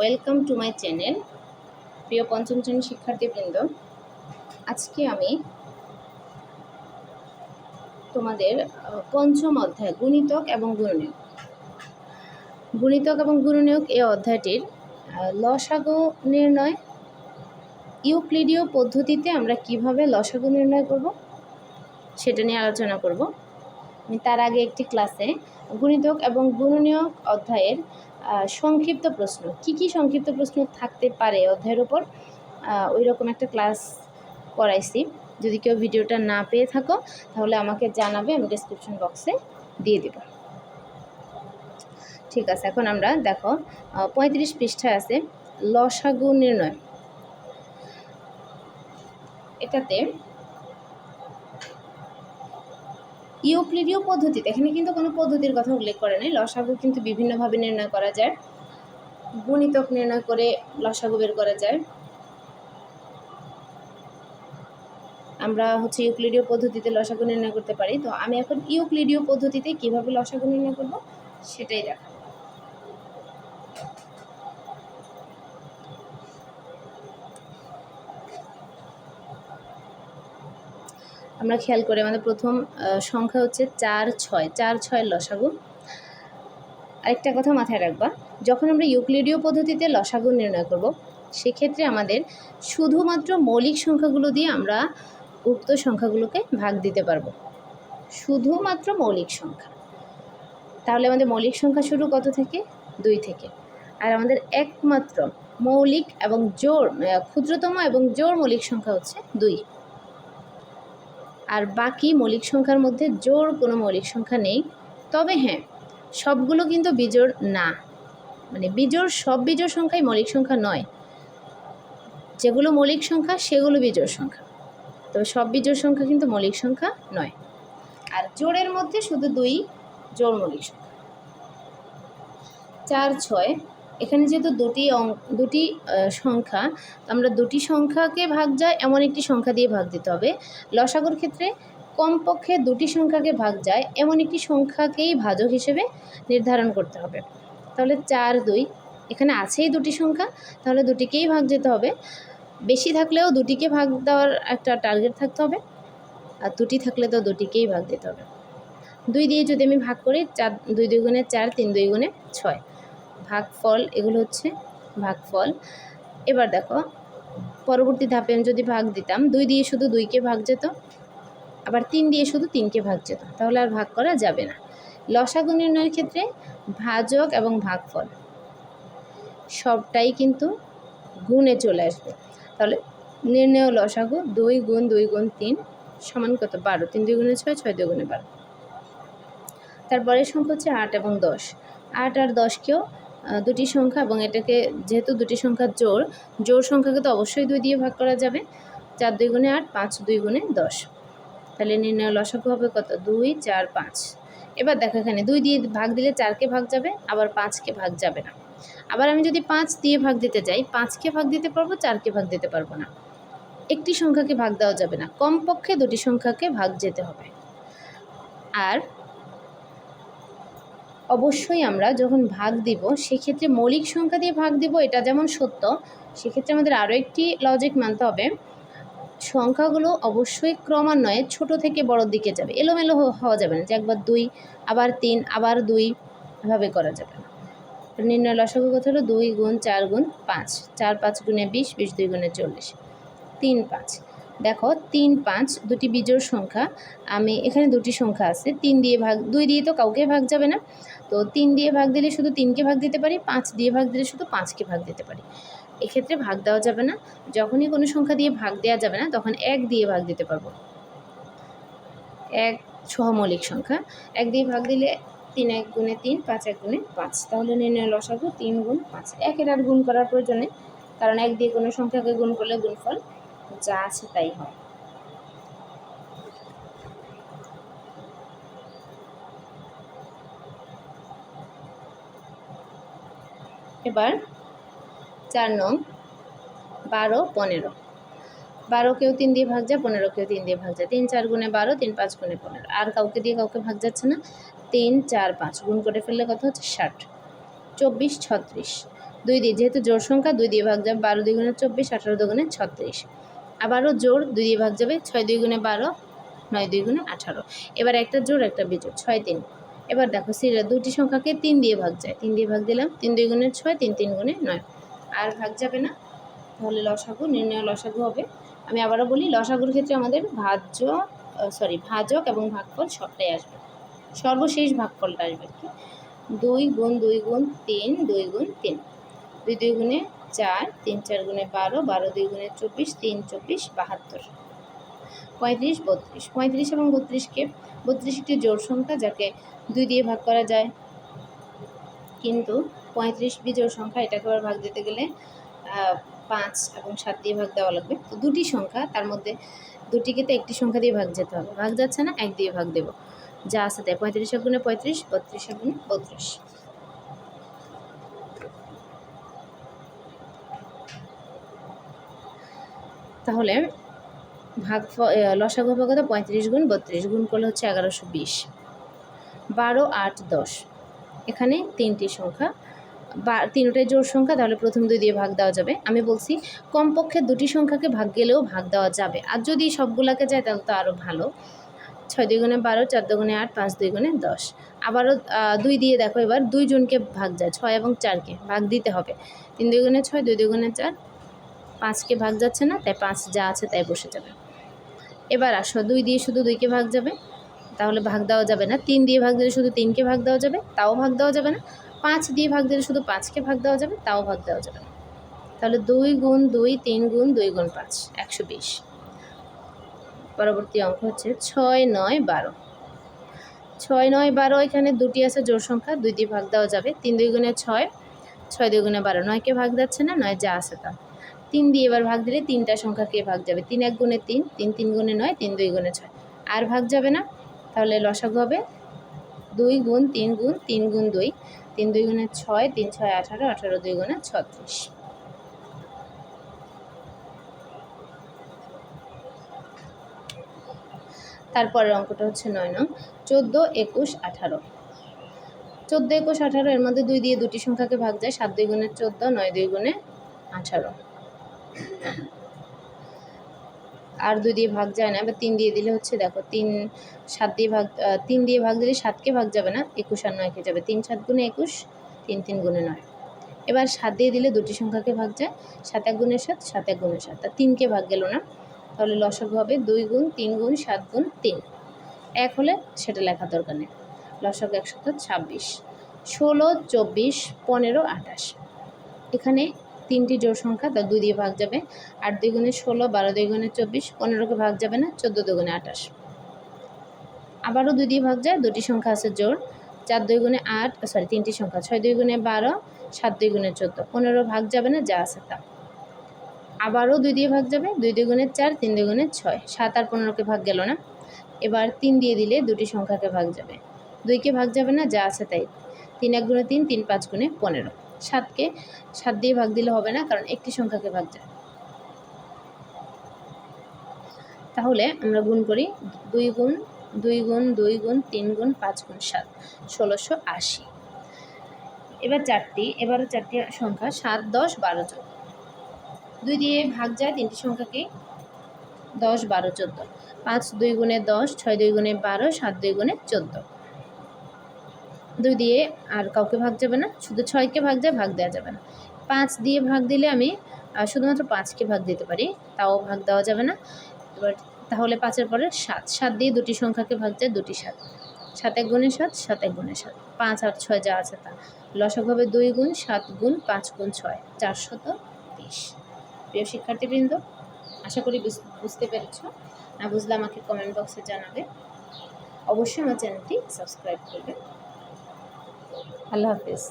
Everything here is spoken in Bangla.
ওয়েলকাম টু মাই চ্যানেল প্রিয় পঞ্চম শ্রেণির শিক্ষার্থীবৃন্দ। আজকে আমি তোমাদের পঞ্চম অধ্যায়, গুণিতক এবং গুণনীয়ক। গুণিতক এবং গুণনীয়ক এই অধ্যায়টির লসাগু নির্ণয়, ইউক্লিডীয় পদ্ধতিতে আমরা কীভাবে লসাগু নির্ণয় করব, সেটা নিয়ে আলোচনা করব। আমি তার আগে একটি ক্লাসে গুণিতক এবং গুণনীয়ক অধ্যায়ের সংক্ষিপ্ত প্রশ্ন। কি কি সংক্ষিপ্ত প্রশ্ন থাকতে পারে অধ্যায়ের ওপর ওই রকম একটা ক্লাস করাইছি। যদি কেউ ভিডিওটা না পেয়ে থাকো, তাহলে আমাকে জানাবে, আমি ডিসক্রিপশন বক্সে দিয়ে দেব। ঠিক আছে, এখন আমরা দেখো পঁয়ত্রিশ পৃষ্ঠায় আছে, লসাগু নির্ণয়। এটাতে ইউক্লিডীয় পদ্ধতিতে, এখানে কিন্তু কোনো পদ্ধতির কথা উল্লেখ করে নেই। লসাগু কিন্তু বিভিন্নভাবে নির্ণয় করা যায়। গুণিতক নির্ণয় করে লসাগু বের করা যায়। আমরা হচ্ছে ইউক্লিডীয় পদ্ধতিতে লসাগু নির্ণয় করতে পারি। তো আমি এখন ইউক্লিডীয় পদ্ধতিতে কীভাবে লসাগু নির্ণয় করব, সেটাই দেখাবো। আমরা খেয়াল করি, আমাদের প্রথম সংখ্যা হচ্ছে চার ছয় চার ছয় লসাগু। আরেকটা কথা মাথায় রাখবা, যখন আমরা ইউক্লিডীয় পদ্ধতিতে লসাগু নির্ণয় করব, সেক্ষেত্রে আমাদের শুধুমাত্র মৌলিক সংখ্যাগুলো দিয়ে আমরা উক্ত সংখ্যাগুলোকে ভাগ দিতে পারব। শুধুমাত্র মৌলিক সংখ্যা। তাহলে আমাদের মৌলিক সংখ্যা শুরু কত থেকে? দুই থেকে। আর আমাদের একমাত্র মৌলিক এবং জোর ক্ষুদ্রতম এবং জোর মৌলিক সংখ্যা হচ্ছে দুই। আর বাকি মৌলিক সংখ্যার মধ্যে জোর কোনো মৌলিক সংখ্যা নেই। তবে হ্যাঁ সবগুলো কিন্তু বিজোড় না। মানে বিজোড়, সব বিজোড় সংখ্যাই মৌলিক সংখ্যা নয়। যেগুলো মৌলিক সংখ্যা, সেগুলো বিজোড় সংখ্যা। তবে সব বিজোড় সংখ্যা কিন্তু মৌলিক সংখ্যা নয়। আর জোড়ের মধ্যে শুধু দুই জোড় মৌলিক সংখ্যা। চার, ছয় এখানে যেহেতু দুটি দুটি সংখ্যা, আমরা দুটি সংখ্যাকে ভাগ যায়, এমন একটি সংখ্যা দিয়ে ভাগ দিতে হবে। লসাগুর ক্ষেত্রে কমপক্ষে দুটি সংখ্যাকে ভাগ যায়, এমন একটি সংখ্যাকেই ভাজক হিসেবে নির্ধারণ করতে হবে। তাহলে চার, দুই, এখানে আছেই দুটি সংখ্যা, তাহলে দুটিকেই ভাগ যেতে হবে। বেশি থাকলেও দুটিকে ভাগ দেওয়ার একটা টার্গেট থাকতে হবে, আর দুটি থাকলে তো দুটিকেই ভাগ দিতে হবে। দুই দিয়ে যদি আমি ভাগ করি, চার, দুই দুই গুণে চার, তিন দুই গুণে ছয়। ভাগফল, এগুলো হচ্ছে ভাগফল। এবার দেখো, পরবর্তী ধাপে আমি যদি ভাগ দিতাম, দুই দিয়ে শুধু দুইকে ভাগ যেত, আবার তিন দিয়ে শুধু তিনকে ভাগ যেত, তাহলে আর ভাগ করা যাবে না। লসাগু নির্ণয়ের ক্ষেত্রে ভাজক এবং ভাগফল সবটাই কিন্তু গুণে চলে আসবে। তাহলে নির্ণয় লসাগু দুই গুণ দুই গুণ তিন সমান কত? বারো। তিন দুই গুণে ছয় ছয় দুই গুণে বারো। তারপরের সংখ্যা হচ্ছে আট এবং দশ। আট আর দশকেও দুটি সংখ্যা এবং এটাকে যেহেতু দুটি সংখ্যা জোর জোর সংখ্যাকে তো অবশ্যই দুই দিয়ে ভাগ করা যাবে। চার দুই গুণে আট, পাঁচ দুই গুণে দশ। তাহলে নির্ণয় লসাগু হবে কত? দুই, চার, পাঁচ। এবার দেখো এখানে, দুই দিয়ে ভাগ দিলে চারকে ভাগ যাবে, আবার পাঁচকে ভাগ যাবে না। আবার আমি যদি পাঁচ দিয়ে ভাগ দিতে যাই, পাঁচকে ভাগ দিতে পারব, চারকে ভাগ দিতে পারব না। একটি সংখ্যাকে ভাগ দেওয়া যাবে না। কমপক্ষে দুটি সংখ্যাকে ভাগ যেতে হবে। আর অবশ্যই আমরা যখন ভাগ দিব, সেক্ষেত্রে মৌলিক সংখ্যা দিয়ে ভাগ দিব, এটা যেমন সত্য, সেক্ষেত্রে আমাদের আরও একটি লজিক মানতে হবে। সংখ্যাগুলো অবশ্যই ক্রমান্বয়ে ছোট থেকে বড়র দিকে যাবে, এলোমেলো হওয়া যাবে না যে একবার দুই, আবার তিন, আবার দুই, এভাবে করা যাবে না। নির্ণয় লসাগু কথা হলো? দুই গুণ চার গুণ পাঁচ, চার পাঁচ গুণে বিশ বিশ দুই গুণে চল্লিশ, তিন পাঁচ। দেখো, তিন, পাঁচ, দুটি বিজোড় সংখ্যা। আমি এখানে দুটি সংখ্যা আছে, তিন দিয়ে ভাগ, দুই দিয়ে তো কাউকে ভাগ যাবে না। তো তিন দিয়ে ভাগ দিলে শুধু তিনকে ভাগ দিতে পারি, পাঁচ দিয়ে ভাগ দিলে শুধু পাঁচকে ভাগ দিতে পারি। এক্ষেত্রে ভাগ দেওয়া যাবে না। যখনই কোনো সংখ্যা দিয়ে ভাগ দেওয়া যাবে না, তখন এক দিয়ে ভাগ দিতে পারব। এক সহমৌলিক সংখ্যা। এক দিয়ে ভাগ দিলে তিন এক গুণে তিন, পাঁচ এক গুণে পাঁচ। তাহলে নির্ণয় লসাগু তিন গুণ পাঁচ। একের আর গুণ করার প্রয়োজনে কারণ এক দিয়ে কোনো সংখ্যাকে গুণ করলে গুণফল যা আছে তাই হয়। এবার চার নং, বারো, পনেরো। বারোকেও তিন দিয়ে ভাগ যায় পনেরোকেও তিন দিয়ে ভাগ যায় তিন চার গুণে বারো, তিন পাঁচ গুণে পনেরো। আর কাউকে দিয়ে কাউকে ভাগ যাচ্ছে না, তিন, চার, পাঁচ। গুণ করে ফেললে কত হচ্ছে? ষাট। চব্বিশ, ছত্রিশ। দুই দিয়ে, যেহেতু জোর সংখ্যা, দুই দিয়ে ভাগ যাবে বারো দুই গুণে চব্বিশ, আঠারো দুগুণে ছত্রিশ। আবারও জোর, দুই দিয়ে ভাগ যাবে, ছয় দুই গুণে বারো, নয় দুই গুণে আঠারো। এবার একটা জোর, একটা বিজোড়, ছয় তিন। এবার দেখো, সিরিয়াল দুটি সংখ্যাকে তিন দিয়ে ভাগ যায়। তিন দিয়ে ভাগ দিলাম, তিন দুই গুণে ছয়, তিন তিন গুণে নয়। আর ভাগ যাবে না, তাহলে লসাগু, নির্ণয় লসাগু হবে। আমি আবারও বলি, লসাগুর ক্ষেত্রে আমাদের ভাজ্য সরি ভাজক এবং ভাগফল সবটাই আসবে। সর্বশেষ ভাগফলটা আসবে কি? দুই গুণ দুই গুণ তিন, দুই গুণ তিন। দুই দুই গুণে চার, তিন চার গুণে বারো বারো দুই গুণে চব্বিশ, তিন চব্বিশ, বাহাত্তর। পঁয়ত্রিশ, বত্রিশ। পঁয়ত্রিশ এবং বত্রিশকে বত্রিশ একটি জোড় সংখ্যা যাকে দুই দিয়ে ভাগ করা যায়। কিন্তু পঁয়ত্রিশ বিজোড় সংখ্যা, এটাকে আবার ভাগ দিতে গেলে পাঁচ এবং সাত দিয়ে ভাগ দেওয়া লাগবে। তো দুটি সংখ্যা, তার মধ্যে দুটিকে তো একটি সংখ্যা দিয়ে ভাগ যেতে হবে। ভাগ যাচ্ছে না, এক দিয়ে ভাগ দেব। যা আছে তাই, পঁয়ত্রিশ গুণে পঁয়ত্রিশ, বত্রিশ গুণে বত্রিশ। তাহলে ভাগ লসাগু হবে কত? পঁয়ত্রিশ গুণ, বত্রিশ গুণ করলে হচ্ছে এগারোশো বিশ। বারো, আট, দশ। এখানে তিনটি সংখ্যা। বা তিনটাই জোর সংখ্যা, তাহলে প্রথম দুই দিয়ে ভাগ দেওয়া যাবে। আমি বলছি, কমপক্ষে দুটি সংখ্যাকে ভাগ গেলেও ভাগ দেওয়া যাবে। আর যদি সবগুলাকে যায়, তাহলে তো আরও ভালো। ছয় দুই গুণে বারো, চার দুগুণে আট, পাঁচ দুই গুণে দশ। আবারও দুই দিয়ে দেখো এবার দুইজনকে ভাগ যায়, ছয় এবং চারকে। ভাগ দিতে হবে। তিন দুই গুণে ছয়, দুই দুই গুণে চার পাঁচকে ভাগ যাচ্ছে না, তাই পাঁচ যা আছে তাই বসে যাবে। এবার আসো, দুই দিয়ে শুধু দুইকে ভাগ যাবে, তাহলে ভাগ দেওয়া যাবে না। তিন দিয়ে ভাগ দিলে শুধু তিনকে ভাগ দেওয়া যাবে, তাও ভাগ দেওয়া যাবে না। পাঁচ দিয়ে ভাগ দিলে শুধু পাঁচকে ভাগ দেওয়া যাবে, তাও ভাগ দেওয়া যাবে না। তাহলে দুই গুণ দুই, তিন গুণ দুই গুণ পাঁচ, একশো বিশ। পরবর্তী অঙ্ক হচ্ছে ছয়, নয়, বারো। ছয়, নয়, বারো, এখানে দুটি আছে জোড় সংখ্যা, দুই দিয়ে ভাগ দেওয়া যাবে, তিন দুই গুণে ছয় ছয় দুই গুণে বারো, নয়কে ভাগ যাচ্ছে না, নয় যা আছে তা। তিন দিয়ে এবার ভাগ দিলে তিনটা সংখ্যাকে ভাগ যাবে। তিন এক গুণে তিন তিন তিন গুণে নয়, তিন দুই গুণে ছয়। আর ভাগ যাবে না? তাহলে লসাগু হবে দুই গুণ তিন গুণ তিন গুণ দুই। তিন দুই গুণে ছয়, তিন ছয় আঠারো আঠারো দুই গুণে ছত্রিশ। তারপরের অঙ্কটা হচ্ছে নয় নং, চোদ্দ একুশ আঠারো। চোদ্দ একুশ আঠারো, এর মধ্যে দুই দিয়ে দুটি সংখ্যাকে ভাগ যায়, সাত দুই গুণে চোদ্দ, নয় দুই গুণে আঠারো। আর দুই দিয়ে ভাগ যায় না, এবার তিন দিয়ে দিলে হচ্ছে দেখো তিন, সাত দিয়ে ভাগ তিন দিয়ে ভাগ দিলে সাতকে ভাগ যাবে না, একুশ আর নয়কে যাবে। তিন সাত গুণে একুশ, তিন তিন গুণে নয়। এবার সাত দিয়ে দিলে দুটি সংখ্যাকে ভাগ যায়, সাত এক গুণে সাত সাত এক গুণে সাত। তা তিনকে ভাগ গেল না, তাহলে লসক হবে দুই গুণ, তিন গুণ, সাত গুণ, তিন। এক হলে সেটা লেখা দরকার নেই। লসাগু একশত ছাব্বিশ, ষোলো, চব্বিশ, পনেরো, আঠাশ। এখানে তিনটি জোড় সংখ্যা, তা দুই দিয়ে ভাগ যাবে আট দুই গুণে ষোলো, বারো দুই গুণে চব্বিশ, পনেরোকে ভাগ যাবে না, চোদ্দ দুগুণে আঠাশ। আবারও দুই দিয়ে ভাগ যায়, দুটি সংখ্যা আছে জোড়, চার দুই গুণে আট সরি তিনটি সংখ্যা, ছয় দুই গুণে বারো, সাত দুই গুণে চোদ্দ, পনেরো ভাগ যাবে না, যা আছে তা। আবারও দুই দিয়ে ভাগ যাবে, দুই দুই গুণে চার, তিন দুই গুণে ছয়, সাত আর পনেরোকে ভাগ গেল না। এবার তিন দিয়ে দিলে দুটি সংখ্যাকে ভাগ যাবে। দুইকে ভাগ যাবে না, যা আছে তাই। তিন এক গুণে তিন তিন পাঁচ গুণে পনেরো। সাতকে, সাত দিয়ে ভাগ দিলে হবে না, কারণ একটি সংখ্যাকে ভাগ যায়। তাহলে আমরা গুণ করি দুই গুণ দুই গুণ দুই গুণ, তিন গুণ, পাঁচ গুণ, সাত, ষোলোশো আশি। এবার চারটি, এবারও চারটি সংখ্যা, সাত, দশ, বারো, চোদ্দ। দুই দিয়ে ভাগ যায় তিনটি সংখ্যাকে, দশ, বারো, চোদ্দ। পাঁচ দুই গুণে দশ, ছয় দুই গুণে বারো, সাত দুই গুণে চোদ্দ। দুই দিয়ে আর কাউকে ভাগ যাবে না, শুধু ছয়কে ভাগ যায়, ভাগ দেওয়া যাবে না। পাঁচ দিয়ে ভাগ দিলে আমি শুধুমাত্র পাঁচকে ভাগ দিতে পারি, তাও ভাগ দেওয়া যাবে না। এবার তাহলে পাঁচের পরে সাত সাত দিয়ে দুটি সংখ্যাকে ভাগ যায় দুটি সাত। সাত এক গুণে সাত সাত এক গুণে সাত। পাঁচ আর ছয় যা আছে তা। লসক হবে দুই গুণ, সাত গুণ, পাঁচ গুণ, ছয়। চারশত বিশ। প্রিয় শিক্ষার্থীবৃন্দ, আশা করি বুঝ- বুঝতে পেরেছ। না বুঝলে আমাকে কমেন্ট বক্সে জানাবে। অবশ্যই আমার চ্যানেলটি সাবস্ক্রাইব করবে। আল্লাহ হাফিজ।